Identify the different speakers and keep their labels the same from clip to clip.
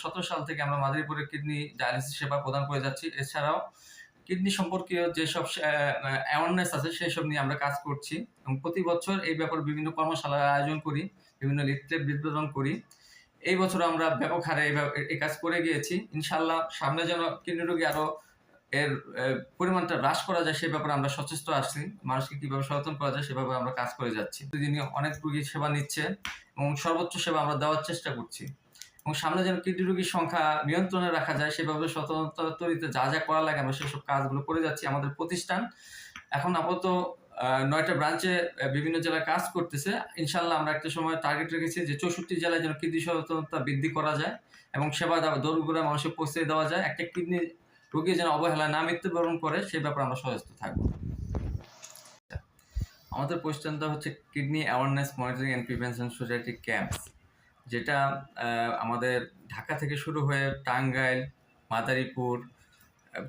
Speaker 1: সাল থেকে আমরা মাদারীপুরে কিডনি ডায়ালিসিস সেবা প্রদান করে যাচ্ছি। এছাড়াও কিডনি সম্পর্কীয় যেসব অ্যাওয়ারনেস আছে সেই সব নিয়ে আমরা কাজ করছি। এবং প্রতি বছর এই ব্যাপারে বিভিন্ন কর্মশালার আয়োজন করি, বিভিন্ন লিফলেট বিতরণ করি। এই বছর আমরা ব্যাপক হারে এই কাজ করে গিয়েছি। ইনশাল্লাহ সামনে যেন কিডনি রোগী আরও এর পরিমাণটা হ্রাস করা যায়, সে ব্যাপারে আমরা সচেষ্ট আসছি মানুষকে কীভাবে সচেতন করা যায় সেভাবে আমরা কাজ করে যাচ্ছি। প্রতিদিনই অনেক রোগী সেবা নিচ্ছে এবং সর্বোচ্চ সেবা আমরা দেওয়ার চেষ্টা করছি। এবং সামনে যেন কিডনি রোগীর সংখ্যা নিয়ন্ত্রণে রাখা যায়, সেভাবে সতর্কতা তৈরিতে যা যা করা লাগে আমরা সেসব কাজগুলো করে যাচ্ছি আমাদের প্রতিষ্ঠান। এখন আপাতত নয়টা ব্রাঞ্চে বিভিন্ন জেলায় কাজ করতেছে। ইনশাল্লাহ আমরা একটা সময় টার্গেট রেখেছি যে চৌষট্টি জেলায় যেন কিডনি সচেতনতা বৃদ্ধি করা যায় এবং সেবা দেওয়া দৌড়গুলো মানুষের পৌঁছে দেওয়া যায়। একটা কিডনি রোগী যেন অবহেলায় না মৃত্যুবরণ করে সেই ব্যাপারে আমরা সচেষ্ট থাকব। আমাদের প্রতিষ্ঠানটা হচ্ছে kidney awareness monitoring and prevention society camps যেটা আমাদের ঢাকা থেকে শুরু হয়ে টাঙ্গাইল, মাদারীপুর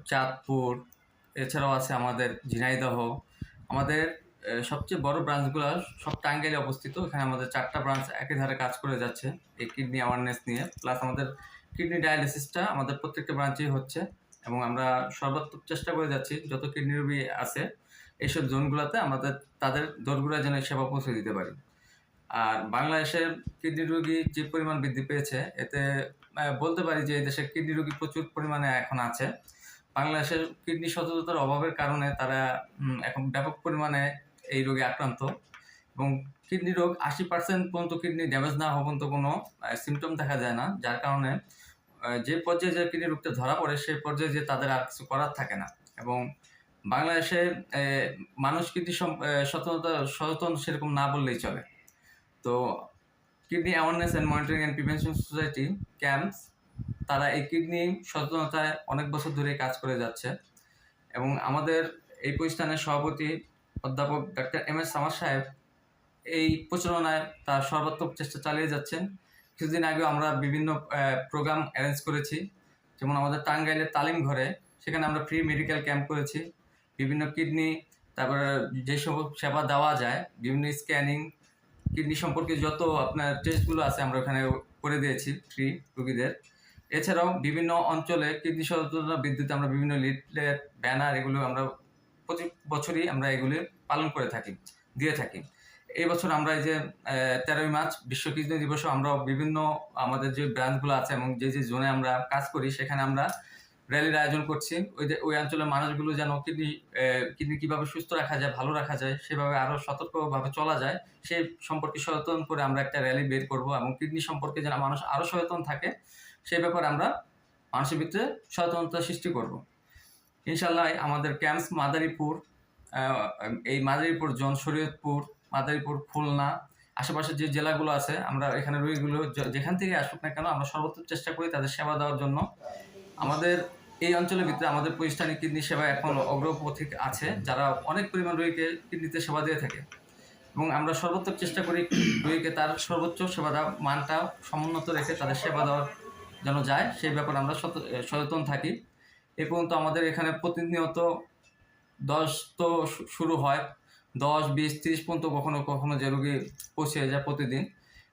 Speaker 1: চাঁদপুর, এছাড়াও আছে আমাদের ঝিনাইদহ। আমাদের সবচেয়ে বড় ব্রাঞ্চগুলো সব টাঙ্গাইলে অবস্থিত। এখানে আমাদের চারটা ব্রাঞ্চ একই ধারে কাজ করে যাচ্ছে, এই কিডনি অ্যাওয়ারনেস নিয়ে। প্লাস আমাদের কিডনি ডায়ালিসিসটা আমাদের প্রত্যেকটা ব্রাঞ্চেই হচ্ছে এবং আমরা সর্বাত্মক চেষ্টা করে যাচ্ছি যত কিডনি রোগী আছে, এইসব জোনগুলোতে আমাদের, তাদের দরগুলা যেন সেবা পৌঁছে দিতে পারি। আর বাংলাদেশের কিডনি রোগী যে পরিমাণ বৃদ্ধি পেয়েছে, এতে বলতে পারি যে এই দেশে কিডনি রোগী প্রচুর পরিমাণে এখন আছে। বাংলাদেশের কিডনি সচেতনতার অভাবের কারণে তারা এখন ব্যাপক পরিমাণে এই রোগে আক্রান্ত এবং কিডনি রোগ আশি পার্সেন্ট পর্যন্ত কিডনি ড্যামেজ না হওয়া পর্যন্ত কোনো সিমটম দেখা যায় না। যার কারণে যে পর্যায়ে যে কিডনি রোগটা ধরা পড়ে, সেই পর্যায়ে যে তাদের আর কিছু করার থাকে না। এবং বাংলাদেশে মানুষ কিডনি সচেতনতা, সচেতন সেরকম না বললেই চলে। তো kidney awareness and monitoring and prevention society, camps, তারা এই কিডনি সচেতনতায় অনেক বছর ধরে কাজ করে যাচ্ছে। এবং আমাদের এই প্রতিষ্ঠানের সভাপতি অধ্যাপক ডাক্তার এম এস সামার সাহেব এই প্রচারণায় তার সর্বাত্মক চেষ্টা চালিয়ে যাচ্ছেন। কিছুদিন আগে আমরা বিভিন্ন প্রোগ্রাম অ্যারেঞ্জ করেছি। যেমন আমাদের টাঙ্গাইলের তালিম ঘরে, সেখানে আমরা ফ্রি মেডিকেল ক্যাম্প করেছি। বিভিন্ন কিডনি, তারপরে যেসব সেবা দেওয়া যায়, বিভিন্ন স্ক্যানিং কিডনি সম্পর্কে যত আপনার টেস্টগুলো আছে আমরা ওখানে করে দিয়েছি ফ্রি রুগীদের। এছাড়াও বিভিন্ন অঞ্চলে কিডনি সচেতনতা বৃদ্ধিতে আমরা বিভিন্ন লিফলেট ব্যানার এগুলো আমরা প্রতি বছরই আমরা এগুলি পালন করে থাকি, দিয়ে থাকি। এই বছর আমরা এই যে তেরোই মার্চ বিশ্ব কিডনি দিবসে আমরা বিভিন্ন আমাদের যে ব্রাঞ্চগুলো আছে এবং যে যে জোনে আমরা কাজ করি, সেখানে আমরা র্যালির আয়োজন করছি। ওই ওই অঞ্চলের মানুষগুলো যেন কিডনি কিডনি কীভাবে সুস্থ রাখা যায়, ভালো রাখা যায়, সেভাবে আরও সতর্কভাবে চলা যায় সেই সম্পর্কে সচেতন করে আমরা একটা র্যালি বের করব এবং কিডনি সম্পর্কে যেন মানুষ আরও সচেতন থাকে সেই ব্যাপারে আমরা মানুষের ভিতরে সচেতনতা সৃষ্টি করব। ইনশাল্লাহ আমাদের ক্যাম্পস মাদারীপুর এই মাদারীপুর জন শরীয়তপুর, মাদারীপুর খুলনা আশেপাশের যে জেলাগুলো আছে, আমরা এখানে রোগীগুলো যেখান থেকে আসুক না কেন, আমরা সর্বোচ্চ চেষ্টা করি তাদের সেবা দেওয়ার জন্য। আমাদের এই অঞ্চলের ভিতরে আমাদের প্রতিষ্ঠানে কিডনি সেবা এখন অগ্রপথিক আছে, যারা অনেক পরিমাণ রোগীকে কিডনিতে সেবা দিয়ে থাকে। এবং আমরা সর্বোত্তম চেষ্টা করি রোগীকে তার সর্বোচ্চ সেবা দেওয়া, মানটা সমুন্নত রেখে তাদের সেবা দেওয়ার যেন যায়, সেই ব্যাপারে আমরা সচেতন থাকি। এ পর্যন্ত আমাদের এখানে প্রতিনিয়ত দশ তো শুরু হয়, দশ, বিশ, তিরিশ পর্যন্ত কখনো কখনো যে রোগী পৌঁছে যায় প্রতিদিন।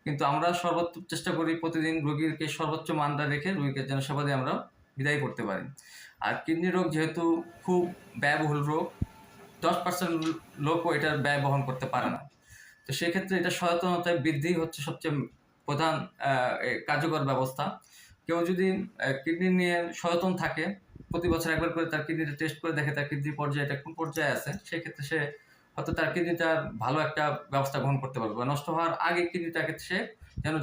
Speaker 1: কিন্তু আমরা সর্বোচ্চ চেষ্টা করি প্রতিদিন রোগীকে সর্বোচ্চ মানটা রেখে রোগীকে যেন সেবা দিয়ে আমরা বিদায় করতে পারি আর কিডনি রোগ যেহেতু খুব ব্যয়বহুল রোগ, দশ পার্সেন্ট লোকও এটার ব্যয় বহন করতে পারে না। তো সেক্ষেত্রে এটা সচেতনতায় বৃদ্ধি হচ্ছে সবচেয়ে প্রধান কার্যকর ব্যবস্থা। কেউ যদি কিডনি নিয়ে সচেতন থাকে, প্রতি বছর একবার করে তার কিডনিটা টেস্ট করে দেখে তার কিডনি পর্যায়ে এটা কোন পর্যায়ে আছে, সেক্ষেত্রে সে হয়তো তার কিডনিটার ভালো একটা ব্যবস্থা গ্রহণ করতে পারবে বা নষ্ট হওয়ার আগে কিডনিটাকে সে যেন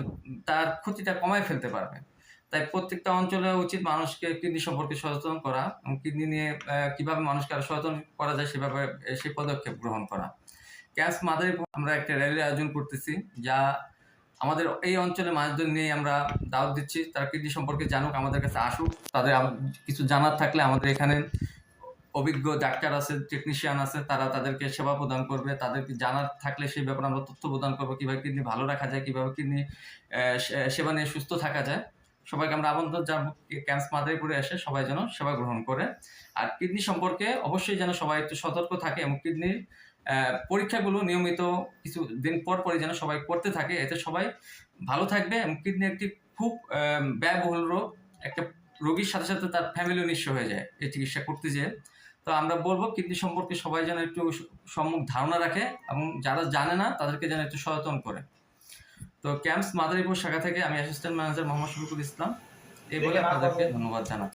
Speaker 1: তার ক্ষতিটা কমায় ফেলতে পারবে। তাই প্রত্যেকটা অঞ্চলে উচিত মানুষকে কিডনি সম্পর্কে সচেতন করা এবং কিডনি নিয়ে কীভাবে মানুষকে আরও সচেতন করা যায় সেভাবে সেই পদক্ষেপ গ্রহণ করা। ক্যাম্পস মাদারীপুর আমরা একটা র্যালি আয়োজন করতেছি, যা আমাদের এই অঞ্চলে মানুষদের নিয়ে আমরা দাওয়াত দিচ্ছি। তারা কিডনি সম্পর্কে জানুক, আমাদের কাছে আসুক। তাদের কিছু জানার থাকলে আমাদের এখানে অভিজ্ঞ ডাক্তার আছে টেকনিশিয়ান আছে, তারা তাদেরকে সেবা প্রদান করবে। তাদেরকে জানার থাকলে সেই ব্যাপারে আমরা তথ্য প্রদান করব, কীভাবে কিডনি ভালো রাখা যায়, কীভাবে কিডনি সেবা নিয়ে সুস্থ থাকা যায়। সবাইকে আমরা আমন্ত্রণ জানাব ক্যাম্প মাদারীপুরে এসে সবাই যেন সেবা গ্রহণ করে। আর কিডনি সম্পর্কে অবশ্যই যেন সবাই একটু সতর্ক থাকে এবং কিডনির পরীক্ষাগুলো নিয়মিত কিছু দিন পর পরই যেন সবাই করতে থাকে। এতে সবাই ভালো থাকবে এবং কিডনি একটি খুব ব্যয়বহুল রোগ। একটা রোগীর সাথে সাথে তার ফ্যামিলিও নিঃস্ব হয়ে যায় এই চিকিৎসা করতে যেয়ে। তো আমরা বলব কিডনি সম্পর্কে সবাই যেন একটু সম্মুখ ধারণা রাখে এবং যারা জানে না তাদেরকে যেন একটু সচেতন করে। তো ক্যাম্পস মাদারীপুর শাখা থেকে আমি অ্যাসিস্ট্যান্ট ম্যানেজার মোহাম্মদ শফিকুল ইসলাম। এই বলে আপনাদেরকে ধন্যবাদ জানাচ্ছি।